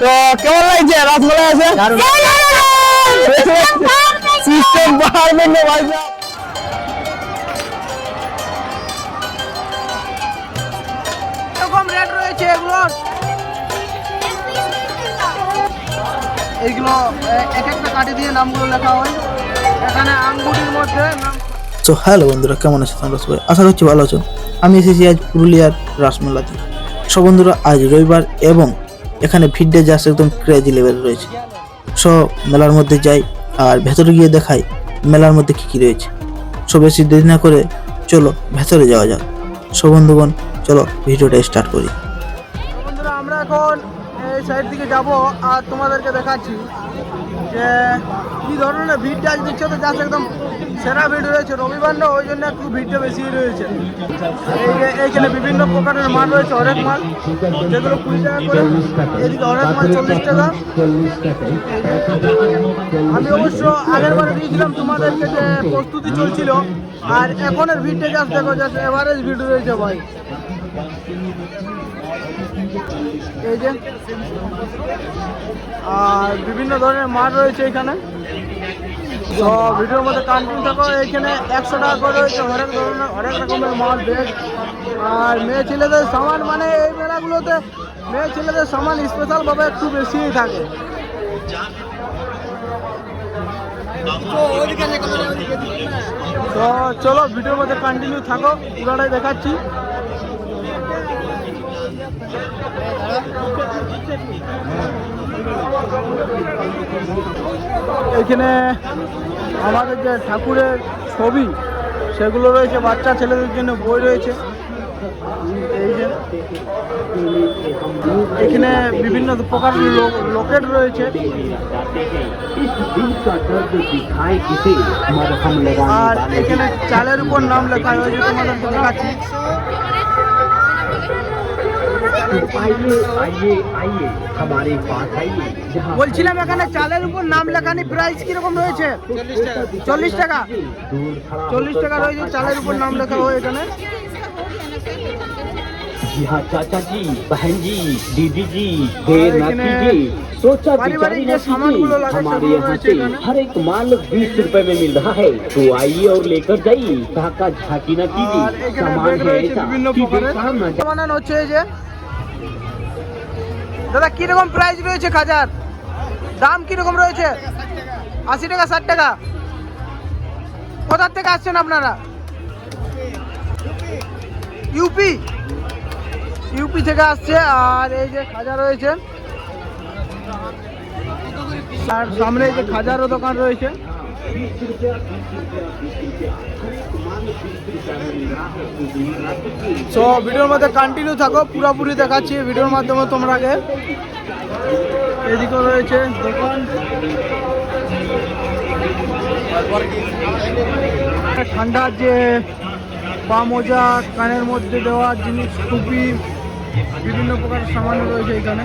তো কেমন লাগছে? রসমালাই আছে? সিস্টেম পারবেন না ভাই রেট রয়েছে এগুলোর এইগুলো এক একটা কাঠি দিয়ে নামগুলো লেখা হয়। এখানে আঙ্গুটির মধ্যে নাম সো হ্যালো বন্ধুরা কেমন আছো তোমরা সবাই? আশা করছি ভালো আছো। আমি এসেছি আজ পুরুলিয়ার রাসমেলাতে। সো বন্ধুরা আজ রবিবার এবং এখানে ভিড়টা জাস্ট একদম ক্রেজি লেভেল রয়েছে। সো মেলার মধ্যে যাই আর ভেতরে গিয়ে দেখাই মেলার মধ্যে কী কী রয়েছে। সো বেশি দেরি না করে চলো ভেতরে যাওয়া যাক। সো বন্ধুগণ, চলো ভিডিওটা স্টার্ট করি। বন্ধুরা, আমরা এখন এই সাইড দিকে যাব আর তোমাদেরকে দেখাচ্ছি। যে কি ধরনের ভিড়টা আজ দিচ্ছে তো চাষ একদম সেরা ভিড় রয়েছে। রবিবার না, ওই জন্য একটু ভিড়টা বেশি রয়েছে। এইখানে বিভিন্ন প্রকারের মাল রয়েছে অনেক মাল। যেগুলো কুড়ি টাকা করে, এদিকে অনেক মাল চল্লিশ টাকা। আমি অবশ্য আগের বারে দিয়েছিলাম তোমাদেরকে যে প্রস্তুতি চলছিল, আর এখনের ভিড়টা জাস্ট দেখো, জাস্ট এভারেজ ভিড় রয়েছে ভাই। এই যে। আর বিভিন্ন ধরনের মাঠ রয়েছে এখানে। তো ভিডিওর মধ্যে কন্টিনিউ থাকো এইখানে একশো টাকা করে রয়েছে হরেক ধরনের হরেক রকমের মাল বেগ আর মেয়ে ছেলেদের সামান মানে এই মেলাগুলোতে মেয়ে ছেলেদের সামান স্পেশালভাবে একটু বেশিই থাকে। তো চলো ভিডিওর মধ্যে কন্টিনিউ থাকো পুরাটাই দেখাচ্ছি। এখানে আমাদের যে ঠাকুরের ছবি, সেগুলো রয়েছে বাচ্চা ছেলেদের জন্য, বই রয়েছে। এই যে, এখানে বিভিন্ন প্রকার লোকেট রয়েছে। আর এখানে চালের উপর নাম লেখা রয়েছে তোমাদের আছে আইয়ে আইয়ে আইয়ে हमारे पास आइए বলছিলাম এখানে চালের উপর নাম লেখানি প্রাইস কীরকম রয়েছে চল্লিশ টাকা চল্লিশ টাকা রয়েছে চালের উপর নাম লেখা হয় এখানে जी हाँ चाचा जी बहन जी दीदी जी देर न कीजिए सोचा बिचारी न कीजिए हमारे यहाँ से हर एक माल बीस रुपए में मिल रहा है तो आइए और लेकर जाइए धाका झाकी न कीजिए सामान है ऐसा कि बेकार न দাদা, কীরকম প্রাইস রয়েছে খাজার? দাম কীরকম রয়েছে? আশি টাকা, ষাট টাকা। কোথার থেকে আসছেন আপনারা? ইউপি ইউপি থেকে আসছে, আর এই যে খাজা রয়েছে আর সামনে এই যে খাজারও দোকান রয়েছে। সো ভিডিওর মধ্যে কন্টিনিউ থাকো, পুরোপুরি দেখাচ্ছি ভিডিওর মাধ্যমে তোমরাকে এদিকেও রয়েছে দোকান। ঠান্ডার যে পা মোজা কানের মধ্যে দেওয়ার জিনিস, টুপি বিভিন্ন প্রকার সামান রয়েছে এখানে।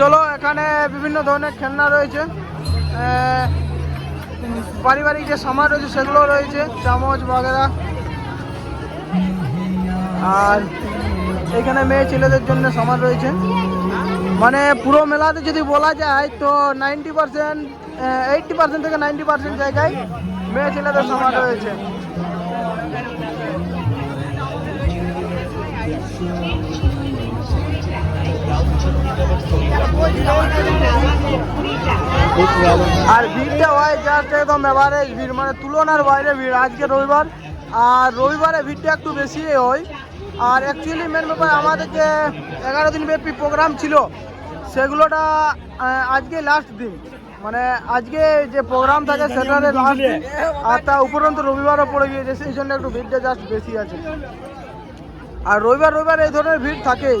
চলো, এখানে বিভিন্ন ধরনের খেলনা রয়েছে। পারিবারিক যে সামান রয়েছে সেগুলো রয়েছে, চামচ বাগেরা। আর এখানে মেয়ে ছেলেদের জন্য সামান রয়েছে। মানে পুরো মেলাতে যদি বলা যায়, তো নাইনটি পার্সেন্ট এইটটি পার্সেন্ট থেকে নাইনটি পার্সেন্ট জায়গায় মেয়ে ছেলেদের সামান রয়েছে। আর ভিড়টা হয় জাস্ট একদম এভারেজ ভিড় মানে তুলনার বাইরে ভিড়। আজকে রবিবার, আর রবিবারে ভিড়টা একটু বেশি হয়। আর অ্যাকচুয়ালি মেন ব্যাপার আমাদের যে এগারো দিন ব্যাপী প্রোগ্রাম ছিল, সেগুলোটা আজকে লাস্ট দিন। মানে আজকে যে প্রোগ্রাম থাকে সেটারে লাস্ট দিন। আর তা উপরন্ত রবিবারও পড়ে গিয়েছে, সেই জন্য একটু ভিড়টা জাস্ট বেশি আছে। আর রবিবার রবিবার এই ধরনের ভিড় থাকেই।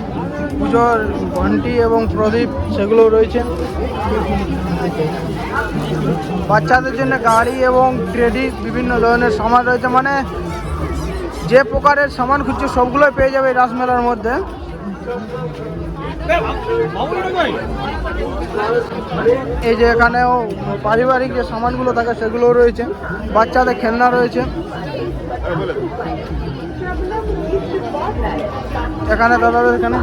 পুজোর ঘন্টি এবং প্রদীপ সেগুলো রয়েছে। বাচ্চাদের জন্য গাড়ি এবং ক্রেডিট বিভিন্ন ধরনের সামান রয়েছে। মানে যে প্রকারের সামান খুঁজছে, সবগুলোই পেয়ে যাবে রাসমেলার মধ্যে। এই যে এখানেও পারিবারিক যে সামানগুলো থাকে, সেগুলোও রয়েছে। বাচ্চাদের খেলনা রয়েছে। এখানে দাদাদের এখানে।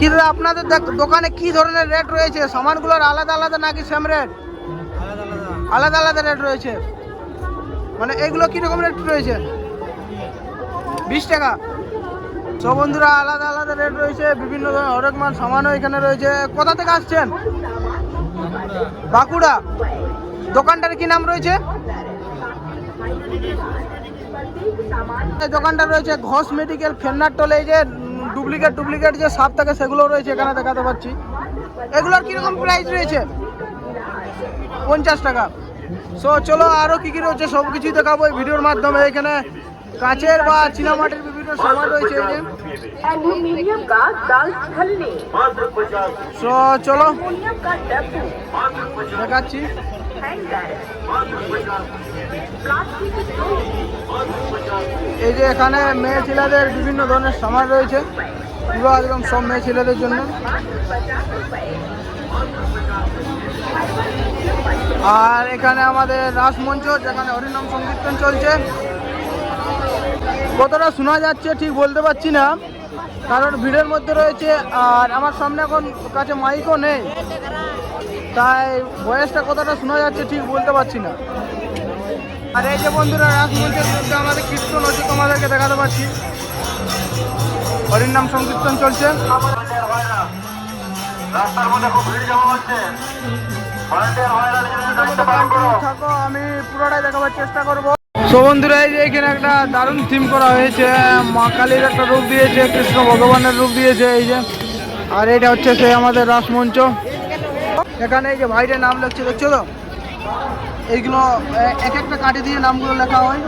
কি দাদা আপনাদের দোকানে কি ধরনের রেট রয়েছে? সামানগুলোর আলাদা আলাদা নাকি সেম রেট আলাদা আলাদা রেট রয়েছে। মানে এগুলো কীরকম রেট রয়েছে? বিশ টাকা। সব বন্ধুরা, আলাদা আলাদা রেট রয়েছে, বিভিন্ন হরেক মাল, সামানও এখানে রয়েছে। কোথা থেকে আসছেন? বাঁকুড়া। দোকানটার কি নাম রয়েছে? দোকানটা রয়েছে ঘোষ মেডিকেল খেলনার টলে যে ডুপ্লিকেট ডুপ্লিকেট যে সাপ থাকে সেগুলো রয়েছে এখানে দেখাতে পাচ্ছি। এগুলোর কীরকম প্রাইস রয়েছে? পঞ্চাশ টাকা। সো চলো আরও কী কী রয়েছে সব কিছুই দেখাবো এই ভিডিওর মাধ্যমে। এখানে কাঁচের বা চীনামাটির বিভিন্ন সামান রয়েছে সো চলো। দেখাচ্ছি। এই যে এখানে মেয়ে ছেলেদের বিভিন্ন ধরনের সামান রয়েছে। পুরো একদম সব মেয়ে ছেলেদের জন্য। আর এখানে আমাদের রাসমঞ্চ, যেখানে হরিনাম সংকীর্তন চলছে। কতটা শোনা যাচ্ছে ঠিক বলতে পারছি না, কারণ ভিড়ের মধ্যে রয়েছে, আর আমার সামনে এখন কাছে মাইকও নেই। তাই ভয়েসটা কতটা শোনা যাচ্ছে ঠিক বলতে পারছি না। আর এই যে বন্ধুরা রাসমঞ্চের মধ্যে আমাদের কীর্তন হচ্ছে তোমাদেরকে দেখাতে পাচ্ছি। হরিনাম সংকীর্তন চলছে। থাকো আমি পুরোটাই দেখাবার চেষ্টা করব। সো বন্ধুরা এই যে এখানে একটা দারুণ থিম করা হয়েছে মা কালীর একটা রূপ দিয়েছে কৃষ্ণ ভগবানের রূপ দিয়েছে এই যে। আর এটা হচ্ছে সেই আমাদের রাসমঞ্চ। এখানে এই যে ভাইটার নাম লিখছে দেখছ তো? এইগুলো এ- এক একটা কাঠি দিয়ে নামগুলো লেখা হয়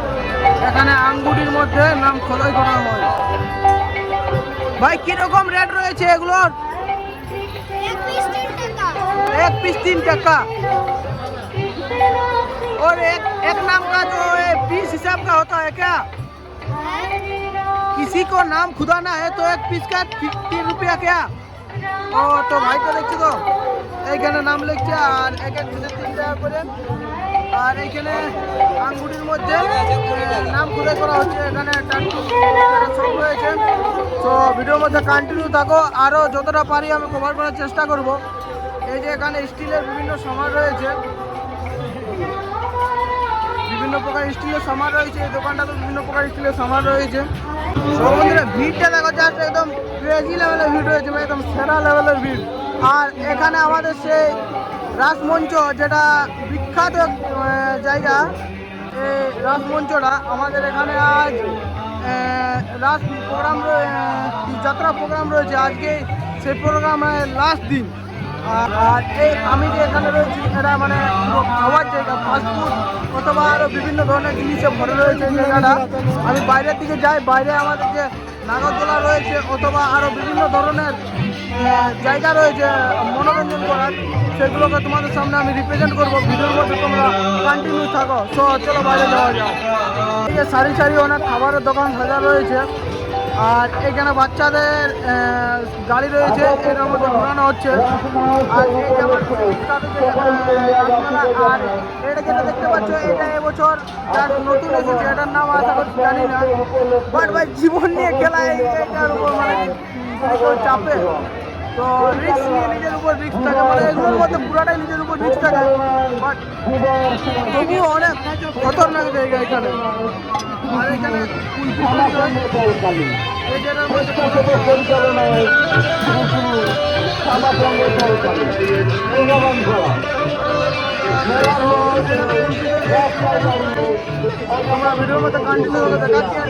এখানে আঙ্গুটির মধ্যে নাম খোদাই করা হয় ভাই কিরকম রেট রয়েছে এগুলোর एक पीस तीन टक्का और एक एक नाम का जो है पीस हिसाब का होता है क्या किसी को नाम खुदाना है तो एक पीस का ती- तीन रुपया क्या ও তো ভাই তো দেখছি তো এইখানে নাম লিখছে আর এক এক পিসে তিন টাকা করে আর এইখানে মধ্যে নাম খুদাই করা হচ্ছে, এখানে রয়েছে। তো ভিডিওর মধ্যে কন্টিনিউ থাকো আরও যতটা পারি আমি কভার করার চেষ্টা করব। এই যে এখানে স্টিলের বিভিন্ন সামান রয়েছে। বিভিন্ন প্রকার স্টিলের সামান রয়েছে, এই দোকানটাতে বিভিন্ন প্রকার স্টিলের সামান রয়েছে। ভিড়টা দেখো জাস্ট একদম ক্রেজি লেভেলের ভিড় রয়েছে মানে একদম সেরা লেভেলের ভিড়। আর এখানে আমাদের সেই রাসমঞ্চ যেটা বিখ্যাত জায়গা এই রাসমঞ্চটা আমাদের এখানে আজ রাস প্রোগ্রাম যাত্রা প্রোগ্রাম রয়েছে। আজকে সেই প্রোগ্রামের লাস্ট দিন। আর এই আমি যে এখানে রয়েছি, এটা মানে খাওয়ার জায়গা ফাস্টফুড অথবা আরও বিভিন্ন ধরনের জিনিসে ভরে রয়েছে জায়গাটা। আমি বাইরের দিকে যাই, বাইরে আমাদের যে নাগরদোলা রয়েছে অথবা আরও বিভিন্ন ধরনের জায়গা রয়েছে মনোরঞ্জন করার, সেগুলোকে তোমাদের সামনে আমি রিপ্রেজেন্ট করব। ভিডিওর মধ্যে তোমরা কন্টিনিউ থাকো। তো চলো বাইরে যাওয়া যাও এই সারি সারি অনেক খাবারের দোকান সাজা রয়েছে। আর এখানে বাচ্চাদের গাড়ি রয়েছে, এটার মধ্যে ঘোরানো হচ্ছে। আর আর এটা যেটা দেখতে পাচ্ছ, এটা এবছর তার নতুন এসেছে, এটার নাম আশা করছি জানি না। বাট ভাই, জীবন নিয়ে খেলা, এই- এটার উপর মানে চাপে। তো রিস্ক নিয়ে নিজের উপর রিস্ক থাকে মানে এগুলোর মধ্যে পুরাটাই নিজের উপর রিস্ক থাকে। বাট তবুও অনেক খতরনাক জায়গা এখানে। আর এখানে আমরা ভিডিওর মধ্যে কন্টিনিউ করে দেখাচ্ছি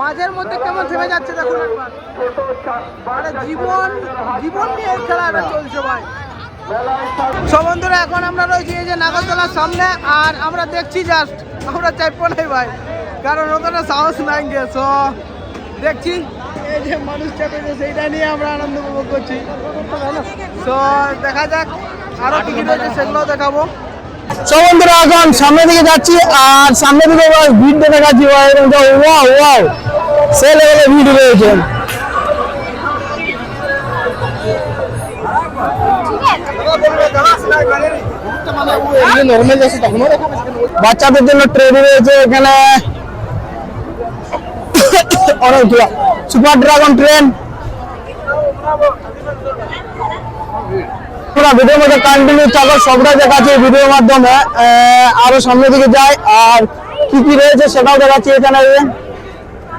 মাঝের মধ্যে কেমন থেমে যাচ্ছে, দেখুন মানে জীবন জীবন নিয়ে খেলাটা চলছে ভাই। সব বন্ধুরা, এখন আমরা রয়েছি এই যে নাগরতলার সামনে, আর আমরা দেখছি জাস্ট আমরা চাইপো নাই ভাই কারণ ওখানে সাহস নাই গিয়ে সো দেখছি। এই যে মানুষ চাপেছে সেইটা নিয়ে আমরা আনন্দ উপভোগ করছি। তো দেখা যাক আরও কি কি রয়েছে সেগুলোও দেখাবো। সো বন্ধুরা এখন সামনের দিকে যাচ্ছি আর সামনে দিকে ভিড় দেখে যাচ্ছি ওয়াও ওয়াও সে লেভেলে ভিড় রয়েছে। বাচ্চাদের জন্য ট্রেন রয়েছে এখানে সুপার ড্রাগন ট্রেন পুরো ভিডিওর মধ্যে কন্টিনিউ চালো সবটাই দেখাচ্ছি ভিডিওর মাধ্যমে। আরও সামনের দিকে যাই। আর কি কি রয়েছে সেটাও দেখাচ্ছি এখানে।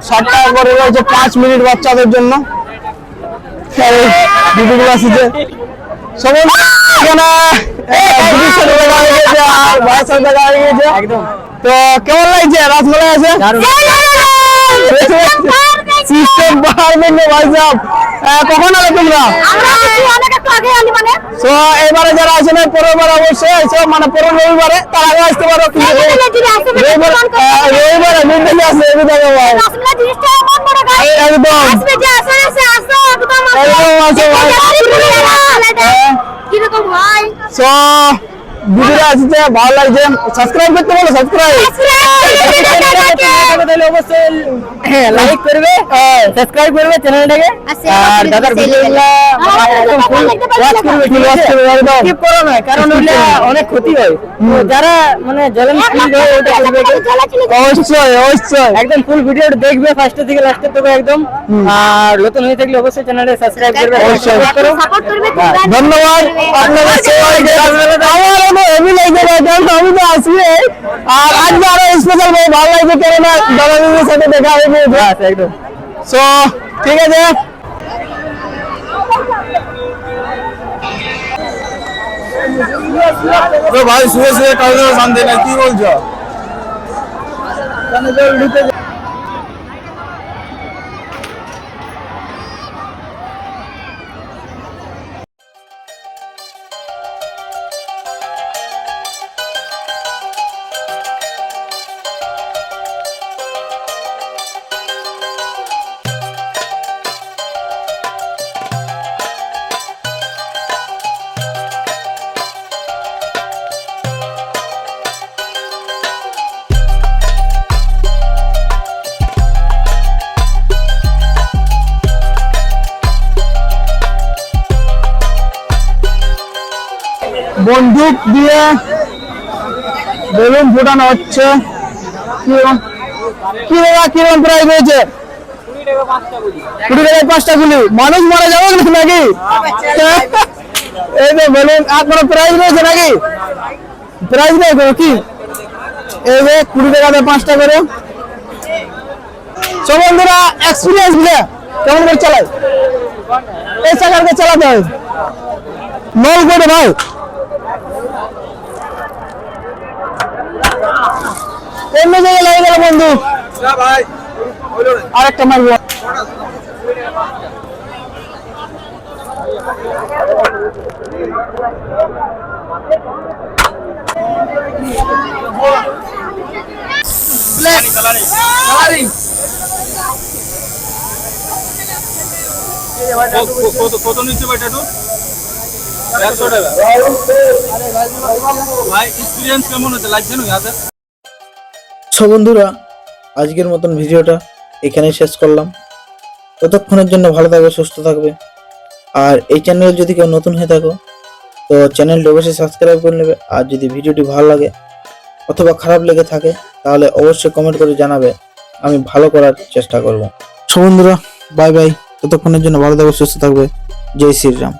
ষাট করে রয়েছে, পাঁচ মিনিট বাচ্চাদের জন্য। ভিডিওগুলো আসছে হয়ে গেছে তো কেমন লাগছে? রাসমালাই আছে? সিস্টেম মেনে ভাই সাহেব কখন আলো তোমরা তো এবারে যারা আছেন পরের বার অবশ্যই এসো মানে পরের রবিবারে তার আগে আসতে পারো। রবিবার রবিবারে মিডলে আসবে এদিকে ভাই একদম কীরকম হয় সো ভিডিওটা আসছে ভালো লাগছে। সাবস্ক্রাইব করতে বলো সাবস্ক্রাইব তাহলে অবশ্যই হ্যাঁ লাইক করবে সাবস্ক্রাইব করবে চ্যানেলটাকে। আর দাদার ভিডিওগুলো ওয়াচ করবে ফুল ওয়াচ করবে একদম। করো না কারণ ওটা অনেক ক্ষতি হয়। যারা মানে জলেন হয় ওটা করবে অবশ্যই অবশ্যই। একদম ফুল ভিডিওটা দেখবে ফার্স্ট থেকে লাস্ট তবে একদম। আর নতুন হয়ে থাকলে অবশ্যই চ্যানেলটা সাবস্ক্রাইব করবে অবশ্যই। ধন্যবাদ। আপনাদের সবাইকে। আমার হেভি লাগছে কারণ আমি তো আসবি আর আজকে আরও স্পেশাল ভাই ভালো লাগছে কেননা দাদা দিদির সাথে দেখা হয়ে গিয়েছে একদম। সো ঠিক আছে। ভাই শুয়ে শুয়ে কাউকে শান্তি নাই কি বলছো? বন্দুক দিয়ে বেলুন ফুটানো হচ্ছে। কি হয়েছে? কুড়ি টাকায় পাঁচটা গুলি। মানুষ মারা নাকি? এই বেলুন, আর কোনো প্রাইস রয়েছে নাকি? প্রাইস নেই কোনো, কি? এই যে কুড়ি টাকাতে পাঁচটা করে। সব বন্ধুরা এক্সপিরিয়েন্স দিলে কেমন করে চালায়? এই চাকারকে চালাতে হয়। নল করে ভাই। অন্য জায়গায় লেগে গেল বন্ধু। আরেকটা মারবো। কত নিচ্ছে ভাই টাটু একশো টাকা। ভাই এক্সপিরিয়েন্স কেমন হচ্ছে লাগছে না সো বন্ধুরা, আজকের মতন ভিডিওটা এখানেই শেষ করলাম। ততক্ষণের জন্য ভালো থাকবে সুস্থ থাকবে। আর এই চ্যানেলে যদি কেউ নতুন হয়ে থাকো, তো চ্যানেলটি অবশ্যই সাবস্ক্রাইব করে নেবে। আর যদি ভিডিওটি ভালো লাগে অথবা খারাপ লেগে থাকে, তাহলে অবশ্যই কমেন্ট করে জানাবে। আমি ভালো করার চেষ্টা করব। সো বন্ধুরা বাই বাই ততক্ষণের জন্য ভালো থাকবে সুস্থ থাকবে। জয় শ্রীরাম।